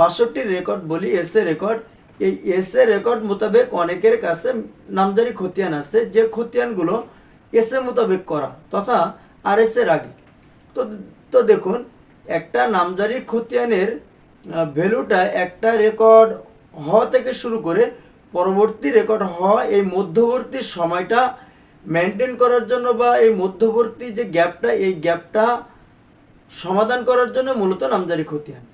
বাষট্টি রেকর্ড বলি SA record এই এসএ রেকর্ড মোতাবেক অনেকের কাছে নামজারি খতিয়ান আছে, যে খতিয়ানগুলো এসএ মোতাবেক করা, তথা আর এস এর আগে। তো তো দেখুন, একটা নামজারি খতিয়ানের ভ্যালুটা একটা রেকর্ড হওয়া থেকে শুরু করে পরবর্তী রেকর্ড হওয়া এই মধ্যবর্তী সময়টা মেনটেন করার জন্য বা এই মধ্যবর্তী যে গ্যাপটা এই গ্যাপটা সমাধান করার জন্য মূলত নামজারি খতিয়ান।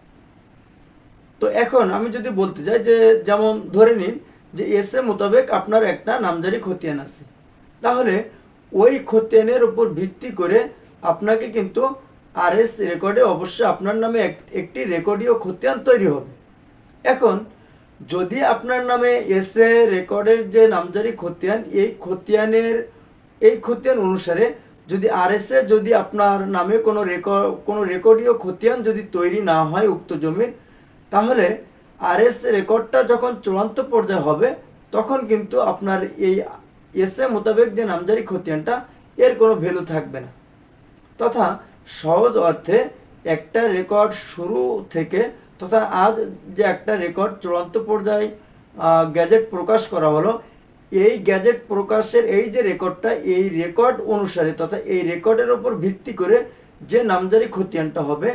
তো এখন আমি যদি বলতে চাই যে, যেমন ধরে নিন যে এস এ মোতাবেক আপনার একটা নামজারি খতিয়ান আছে। তাহলে ওই খতিয়ানের উপর ভিত্তি করে আপনাকে কিন্তু আর এস রেকর্ডে অবশ্যই আপনার নামে এক- একটি রেকর্ডীয় খতিয়ান তৈরি হবে। এখন যদি আপনার নামে এস এ রেকর্ডের যে নামজারি খতিয়ান, এই খতিয়ানের, এই খতিয়ান অনুসারে যদি আর এস এ যদি আপনার নামে কোনো রেকর্ড, কোনো রেকর্ডীয় খতিয়ান যদি তৈরি না হয় উক্ত জমির তাহলে আর এস রেকর্ডটা যখন চূড়ান্ত পর্যায়ে হবে, তখন কিন্তু আপনার এই এস এ মোতাবেক যে নামজারি খতিয়ানটা, এর কোনো ভ্যালু থাকবে না। তথা সহজ অর্থে একটা রেকর্ড শুরু থেকে, তথা আজ যে একটা রেকর্ড চূড়ান্ত পর্যায়ে গ্যাজেট প্রকাশ করা হলো, এই গ্যাজেট প্রকাশের এই যে রেকর্ডটা, এই রেকর্ড অনুসারে তথা এই রেকর্ডের ওপর ভিত্তি করে যে নামজারি খতিয়ানটা হবে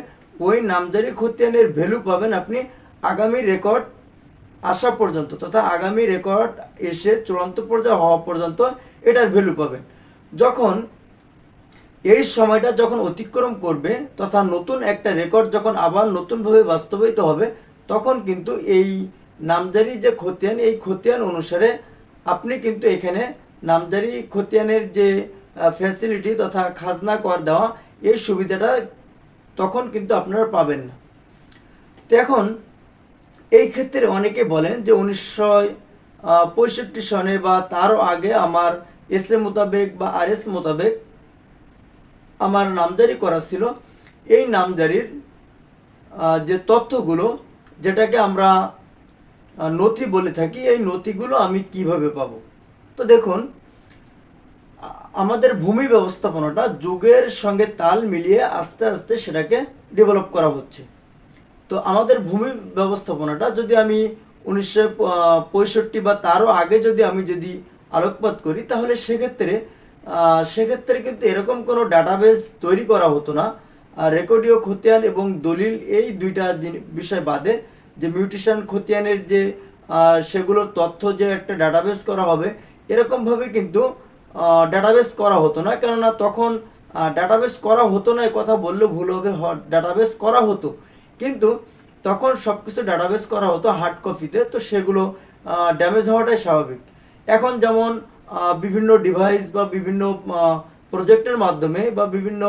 ওই নামজারি খতিয়ানের ভ্যালু পাবেন আপনি আগামী রেকর্ড আসা পর্যন্ত, তথা আগামী রেকর্ড এসে চূড়ান্ত পর্যায়ে হওয়া পর্যন্ত এটার ভ্যালু পাবেন। যখন এই সময়টা যখন অতিক্রম করবে, তথা নতুন একটা রেকর্ড যখন আবার নতুনভাবে বাস্তবায়িত হবে, তখন কিন্তু এই নামজারি যে খতিয়ান, এই খতিয়ান অনুসারে আপনি কিন্তু এখানে নামজারি খতিয়ানের যে ফ্যাসিলিটি তথা খাজনা কর দেওয়া, এই সুবিধাটা তখন কিন্তু আপনারা পাবেন না। তো এখন এই ক্ষেত্রে অনেকে বলেন যে উনিশশো পঁয়ষট্টি সনে বা তারও আগে আমার এস এ মোতাবেক বা আর এস মোতাবেক আমার নামজারি করা ছিল। এই নামজারির যে তথ্যগুলো যেটাকে আমরা নথি বলে থাকি, এই নথিগুলো আমি কীভাবে পাবো? তো দেখুন আমাদের ভূমি ব্যবস্থাপনাটা যুগের সঙ্গে তাল মিলিয়ে আস্তে আস্তে সেটাকে ডেভেলপ করা হচ্ছে। তো আমাদের ভূমি ব্যবস্থাপনাটা যদি আমি উনিশশো পঁয়ষট্টি বা তারও আগে যদি আমি যদি আলোকপাত করি, তাহলে সেক্ষেত্রে সেক্ষেত্রে কিন্তু এরকম কোনো ডাটাবেস তৈরি করা হতো না। রেকর্ডীয় খতিয়ান এবং দলিল এই দুইটা বিষয় বাদে যে মিউটেশন খতিয়ানের যে সেগুলোর তথ্য যে একটা ডাটাবেস করা হবে, এরকমভাবে কিন্তু ডাটাবেস করা হতো না, কেননা তখন ডাটাবেস করা হতো না কথা বললে ভুল হবে ডাটাবেস করা হতো। কিন্তু তখন সব কিছু ডাটাবেস করা হতো হার্ড কপিতে তো সেগুলো ড্যামেজ হওয়াটাই স্বাভাবিক। এখন যেমন বিভিন্ন ডিভাইস বা বিভিন্ন প্রজেক্টের মাধ্যমে বা বিভিন্ন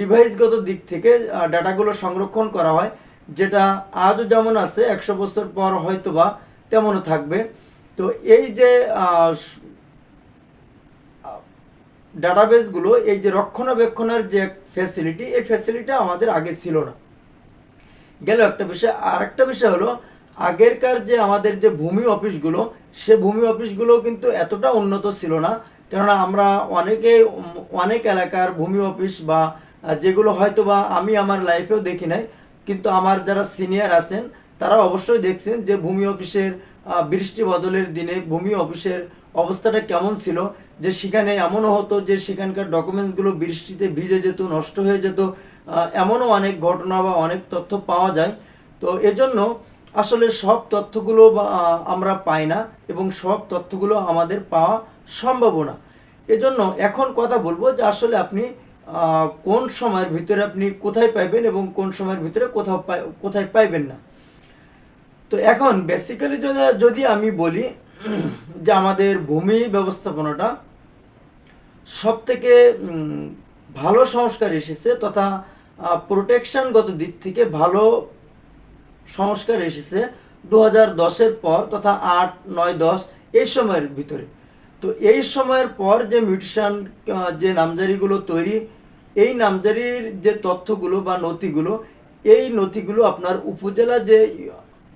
ডিভাইসগত দিক থেকে ডাটাগুলো সংরক্ষণ করা হয়, যেটা আজও যেমন আছে, একশো বছর পর হয়তো বা তেমনও থাকবে। তো এই যে ডাটাবেসগুলো এই যে রক্ষণাবেক্ষণের যে ফ্যাসিলিটি এই ফ্যাসিলিটি আমাদের আগে ছিল না। গেল একটা বিষয়। আর একটা বিষয় হলো, আগেরকার যে আমাদের যে ভূমি অফিসগুলো, সে ভূমি অফিসগুলো কিন্তু এতটা উন্নত ছিল না। কেননা আমরা অনেকে, অনেক এলাকার ভূমি অফিস বা যেগুলো হয়তো বা আমি আমার লাইফেও দেখি নাই, কিন্তু আমার যারা সিনিয়র আছেন, তারা অবশ্যই দেখছেন যে ভূমি অফিসের বৃষ্টি বদলের দিনে ভূমি অফিসের অবস্থাটা কেমন ছিল? যে সেখানে এমনও হতো যে সেখানকার ডকুমেন্টসগুলো বৃষ্টিতে ভিজে যেত, নষ্ট হয়ে যেত এমনও অনেক ঘটনা বা অনেক তথ্য পাওয়া যায়। তো এজন্য আসলে সব তথ্যগুলো আমরা পাই না এবং সব তথ্যগুলো আমাদের পাওয়া সম্ভব না। এজন্য এখন কথা বলব যে আসলে আপনি কোন সময়ের ভিতরে আপনি কোথায় পাইবেন এবং কোন সময়ের ভিতরে কোথাও কোথায় পাইবেন না। তো এখন বেসিক্যালি যদি আমি বলি যে আমাদের ভূমি ব্যবস্থাপনাটা সব থেকে ভালো সংস্কার এসেছে তথা প্রোটেকশনগত দিক থেকে ভালো সংস্কার এসেছে দু হাজার দশের পর তথা আট, নয়, দশ এই সময়ের ভিতরে। তো এই সময়ের পর যে মিউটেশন যে নামজারিগুলো তৈরি, এই নামজারির যে তথ্যগুলো বা নথিগুলো, এই নথিগুলো আপনার উপজেলা যে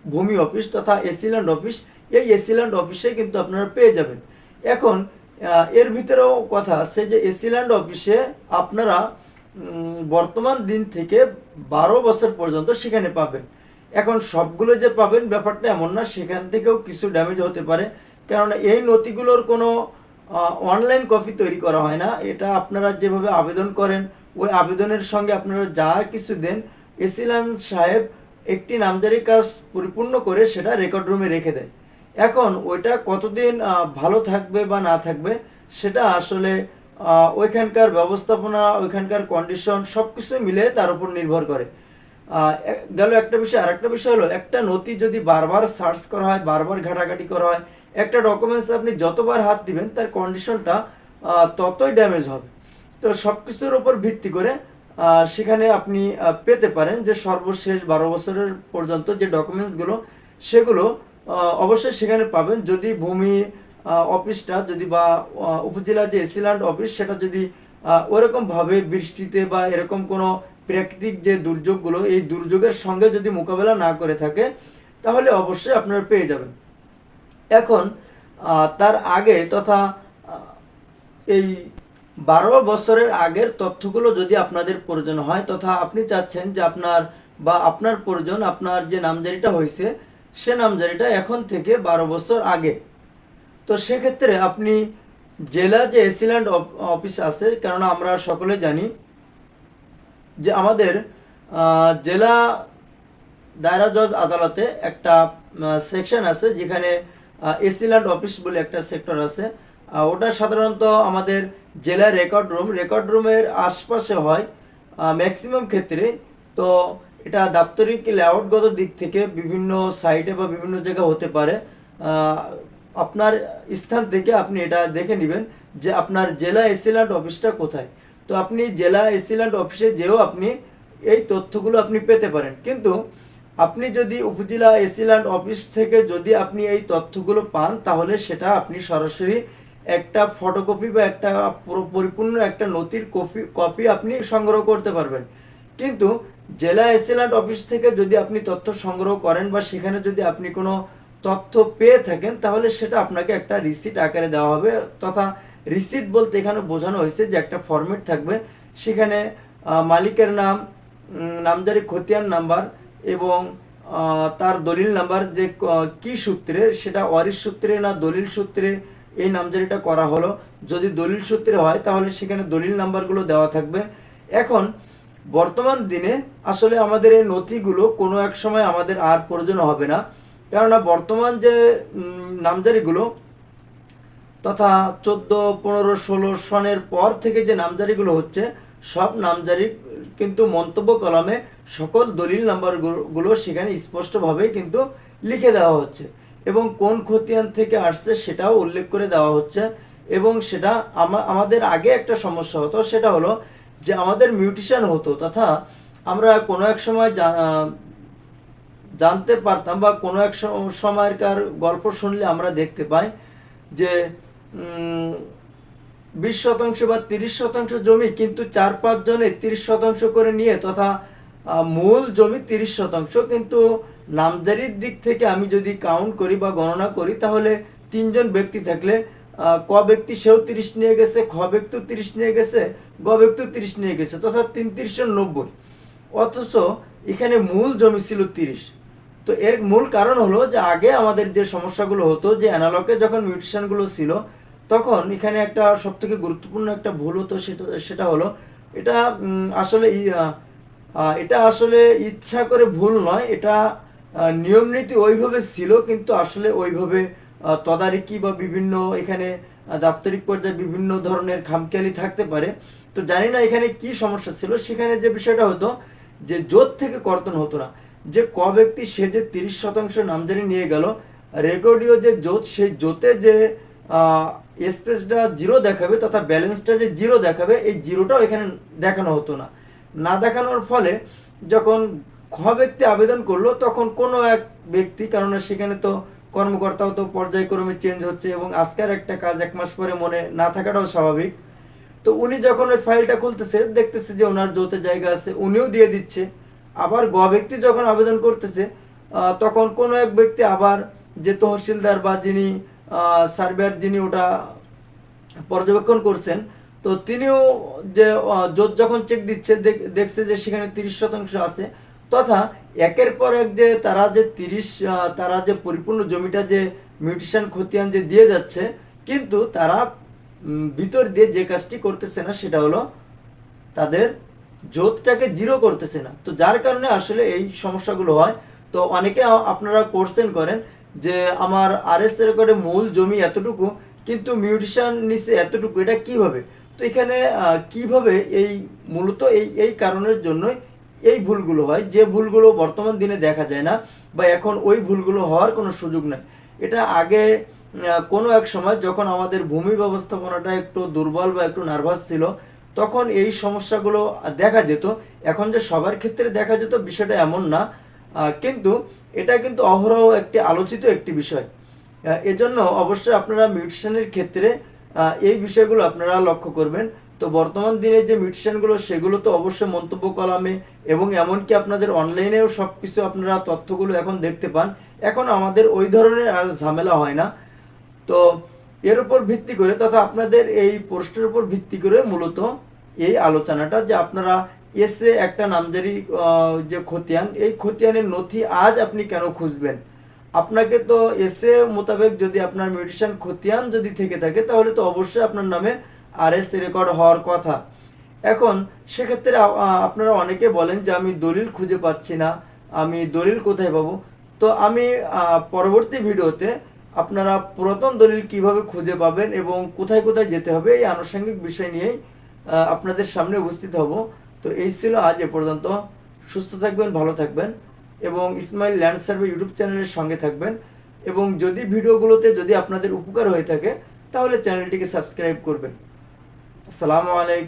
ভূমি অফিস তথা এসিল্যান্ড অফিস এই এসিল্যান্ড অফিসে কিন্তু আপনারা পেয়ে যাবেন। এখন এর ভিতরেও কথা আছে যে এসিল্যান্ড অফিসে আপনারা বর্তমান দিন থেকে বারো বছর পর্যন্ত সেখানে পাবেন। এখন সবগুলো যে পাবেন ব্যাপারটা এমন না, সেখান থেকেও কিছু ড্যামেজ হতে পারে। কেননা এই নথিগুলোর কোনো অনলাইন কপি তৈরি করা হয় না। এটা আপনারা যেভাবে আবেদন করেন, ওই আবেদনের সঙ্গে আপনারা যা কিছু দেন এসিলান সাহেব একটি নামজারি কাজ পরিপূর্ণ করে সেটা রেকর্ড রুমে রেখে দেয়। এখন ওইটা কতদিন ভালো থাকবে বা না থাকবে, সেটা আসলে ওইখানকার ব্যবস্থাপনা, ওইখানকার কন্ডিশন সব কিছু মিলে তার উপর নির্ভর করে। গেল একটা বিষয় আর একটা বিষয় হলো, একটা নথি যদি বারবার সার্চ করা হয়, বারবার ঘাটাঘাটি করা হয়, একটা ডকুমেন্টস আপনি যতবার হাত দিবেন, তার কন্ডিশনটা ততই ড্যামেজ হবে। তো সব কিছুর ওপর ভিত্তি করে সেখানে আপনি পেতে পারেন যে সর্বশেষ বারো বছরের পর্যন্ত যে ডকুমেন্টসগুলো সেগুলো অবশ্যই সেখানে পাবেন। যদি ভূমি অফিসটা যদি বা উপজেলা যে এসিল্যান্ড অফিস, সেটা যদি ওরকমভাবে বৃষ্টিতে বা এরকম কোনো প্রাকৃতিক যে দুর্যোগগুলো, এই দুর্যোগের সঙ্গে যদি মোকাবেলা না করে থাকে, তাহলে অবশ্যই আপনারা পেয়ে যাবেন। এখন তার আগে তথা এই বারো বছরের আগের তথ্যগুলো যদি আপনাদের প্রয়োজন হয়, তথা আপনি চাচ্ছেন যে আপনার বা আপনার প্রয়োজন, আপনার যে নামজারিটা হয়েছে সে নামজারিটা এখন থেকে বারো বছর আগে। তো সেক্ষেত্রে আপনি জেলা যে এসিল্যান্ড অফিস আছে, কেননা আমরা সকলে জানি যে আমাদের জেলা দায়রা জজ আদালতে একটা সেকশন আছে যেখানে এসিল্যান্ড অফিস বলে একটা সেক্টর আছে। ওটা সাধারণত আমাদের জেলা রেকর্ড রুম, রেকর্ড রুমের আশপাশে হয় ম্যাক্সিমাম ক্ষেত্রে। তো এটা দাপ্তরিক লেআউটগত দিক থেকে বিভিন্ন সাইটে বা বিভিন্ন জায়গায় হতে পারে। আপনার স্থান থেকে আপনি এটা দেখে নেবেন যে আপনার জেলা এসিল্যান্ড অফিসটা কোথায়। তো আপনি জেলা এসিল্যান্ড অফিসে যেও আপনি এই তথ্যগুলো আপনি পেতে পারেন। কিন্তু আপনি যদি উপজেলা এসিল্যান্ড অফিস থেকে যদি আপনি এই তথ্যগুলো পান, তাহলে সেটা আপনি সরাসরি একটা ফটোকপি বা একটা পরিপূর্ণ একটা নথির কপি কপি আপনি সংগ্রহ করতে পারবেন। কিন্তু জেলা এসিল্যান্ড অফিস থেকে যদি আপনি তথ্য সংগ্রহ করেন বা সেখানে যদি আপনি কোনো তথ্য পেয়ে থাকেন, তাহলে সেটা আপনাকে একটা রিসিট আকারে দেওয়া হবে তথা রিসিট বলতে এখানে বোঝানো হয়েছে যে একটা ফরম্যাট থাকবে। সেখানে মালিকের নাম নামজারি খতিয়ান নাম্বার এবং তার দলিল নাম্বার যে, ক- কি সূত্রে, সেটা ওয়ারিশ সূত্রে না দলিল সূত্রে এই নামজারিটা করা হলো। যদি দলিল সূত্রে হয়, তাহলে সেখানে দলিল নাম্বারগুলো দেওয়া থাকবে। এখন বর্তমান দিনে আসলে আমাদের এই নথিগুলো কোনো এক সময় আমাদের আর প্রয়োজন হবে না। কেননা বর্তমান যে নামজারিগুলো তথা চোদ্দ, পনেরো, ষোলো সনের পর থেকে যে নামজারিগুলো হচ্ছে, সব নামজারি কিন্তু মন্তব্য কলমে সকল দলিল নাম্বারগুলো সেখানে স্পষ্টভাবেই কিন্তু লিখে দেওয়া হচ্ছে এবং কোন খতিয়ান থেকে আসছে সেটাও উল্লেখ করে দেওয়া হচ্ছে এবং সেটা আমাদের আগে একটা সমস্যা হতো, সেটা হলো যে আমাদের মিউটিশন হতো, তথা আমরা কোনো এক সময় জানতে পারতাম বা কোনো এক সম- সময়কার গল্প শুনলে আমরা দেখতে পাই যে বিশ শতাংশ বা তিরিশ শতাংশ জমি কিন্তু চার পাঁচ জনে তিরিশ শতাংশ করে নিয়ে তথা মূল জমি তিরিশ শতাংশ। কিন্তু নামজারির দিক থেকে আমি যদি কাউন্ট করি বা গণনা করি, তাহলে তিনজন ব্যক্তি থাকলে ক ব্যক্তি সেও তিরিশ নিয়ে গেছে, খ ব্যক্তিও তিরিশ নিয়ে গেছে, গ ব্যক্তিও তিরিশ নিয়ে গেছে, তথা তিন তিরিশ নব্বই। অথচ এখানে মূল জমি ছিল তিরিশ। তো এর মূল কারণ হলো যে আগে আমাদের যে সমস্যাগুলো হতো, যে অ্যানালগে যখন মিউটেশনগুলো ছিল, তখন এখানে একটা সব থেকে গুরুত্বপূর্ণ একটা ভুল হতো সেটা সেটা হলো এটা আসলে এটা আসলে ইচ্ছা করে ভুল নয়, এটা নিয়ম নীতি ওইভাবে ছিল, কিন্তু আসলে ওইভাবে তদারকি বা বিভিন্ন এখানে দাপ্তরিক পর্যায়ে বিভিন্ন ধরনের খামখেয়ালি থাকতে পারে। তো জানি না এখানে কি সমস্যা ছিল। সেখানে যে বিষয়টা হতো, যে জোট থেকে কর্তন হতো না। যে ক ব্যক্তি, সে যে তিরিশ শতাংশ নামজারি নিয়ে গেল, রেকর্ডীয় যে জোট, সেই জোতে যে স্পেসটা জিরো দেখাবে তথা ব্যালেন্সটা যে জিরো দেখাবে, এই জিরোটাও এখানে দেখানো হতো না। না দেখানোর ফলে যখন খ ব্যক্তি আবেদন করল, তখন কোনো এক ব্যক্তি, কেননা সেখানে তো কর্মকর্তাও তো পর্যায়ক্রমে চেঞ্জ হচ্ছে এবং আজকের একটা কাজ এক মাস পরে মনে না থাকাটাও স্বাভাবিক। তো উনি যখন ওই ফাইলটা খুলতেছে, দেখতেছে যে ওনার যৌথ জায়গা আছে, উনিও দিয়ে দিচ্ছে। আবার গ ব্যক্তি যখন আবেদন করতেছে তখন কোনো এক ব্যক্তি আবার যে তহসিলদার বা যিনি সার্ভেয়ার যিনি ওটা পর্যবেক্ষণ করছেন, তো তিনিও যে যখন চেক দিচ্ছে দেখছে যে সেখানে তিরিশ শতাংশ আছে তথা একের পর এক যে তারা যে তিরিশ তারা যে পরিপূর্ণ জমিটা যে মিউটিশিয়ান খতিয়ান যে দিয়ে যাচ্ছে, কিন্তু তারা ভিতর দিয়ে যে কাজটি করতেছে না, সেটা হলো তাদের জোতটাকে জিরো করতেছে না। তো যার কারণে আসলে এই সমস্যাগুলো হয়। তো অনেকে আপনারা কোশ্চেন করেন যে আমার আর এস রেকর্ডে মূল জমি এতটুকু, কিন্তু মিউটিশন নিচে এতটুকু, এটা কীভাবে? তো এখানে কীভাবে এই, মূলত এই এই কারণের জন্যই এই ভুলগুলো হয়, যে ভুলগুলো বর্তমান দিনে দেখা যায় না বা এখন ওই ভুলগুলো হওয়ার কোনো সুযোগ নেই। এটা আগে কোনো এক সময় যখন আমাদের ভূমি ব্যবস্থাপনাটা একটু দুর্বল বা একটু নার্ভাস ছিল, তখন এই সমস্যাগুলো দেখা যেত। এখন যে সবার ক্ষেত্রে দেখা যেত বিষয়টা এমন না কিন্তু এটা কিন্তু অহরহ একটি আলোচিত একটি বিষয়। এজন্য অবশ্যই আপনারা মিউটিশনের ক্ষেত্রে এই বিষয়গুলো আপনারা লক্ষ্য করবেন। তো বর্তমান দিনে যে মিউটিশনগুলো, সেগুলো তো অবশ্যই মন্তব্য কলামে এবং এমনকি আপনাদের অনলাইনেও সব কিছু আপনারা তথ্যগুলো এখন দেখতে পান। এখন আমাদের ওই ধরনের আর ঝামেলা হয় না। তো এর উপর ভিত্তি করে তথা আপনাদের এই পোস্টের উপর ভিত্তি করে মূলত এই আলোচনাটা যে আপনারা এসে একটা নামজারি যে খতিয়ান, এই খতিয়ানের নথি আজ আপনি কেন খুঁজবেন? আপনাকে তো এসে মোতাবেক যদি আপনার মেডিসিন খতিয়ান যদি থেকে থাকে, তাহলে তো অবশ্যই আপনার নামে আর এস রেকর্ড হওয়ার কথা। এখন সেক্ষেত্রে আপনারা অনেকে বলেন যে আমি দলিল খুঁজে পাচ্ছি না, আমি দলিল কোথায় পাবো? তো আমি পরবর্তী ভিডিওতে আপনারা পুরাতন দলিল কীভাবে খুঁজে পাবেন এবং কোথায় কোথায় যেতে হবে এই আনুষঙ্গিক বিষয় নিয়েই আপনাদের সামনে উপস্থিত হব। তো এই ছিল আজ এ পর্যন্ত। সুস্থ থাকবেন, ভালো থাকবেন এবং ইসমাইল ল্যান্ড সার্ভে ইউটিউব চ্যানেলের সঙ্গে থাকবেন এবং যদি ভিডিওগুলোতে যদি আপনাদের উপকার হয়ে থাকে, তাহলে চ্যানেলটিকে সাবস্ক্রাইব করবেন। আসসালামু আলাইকুম।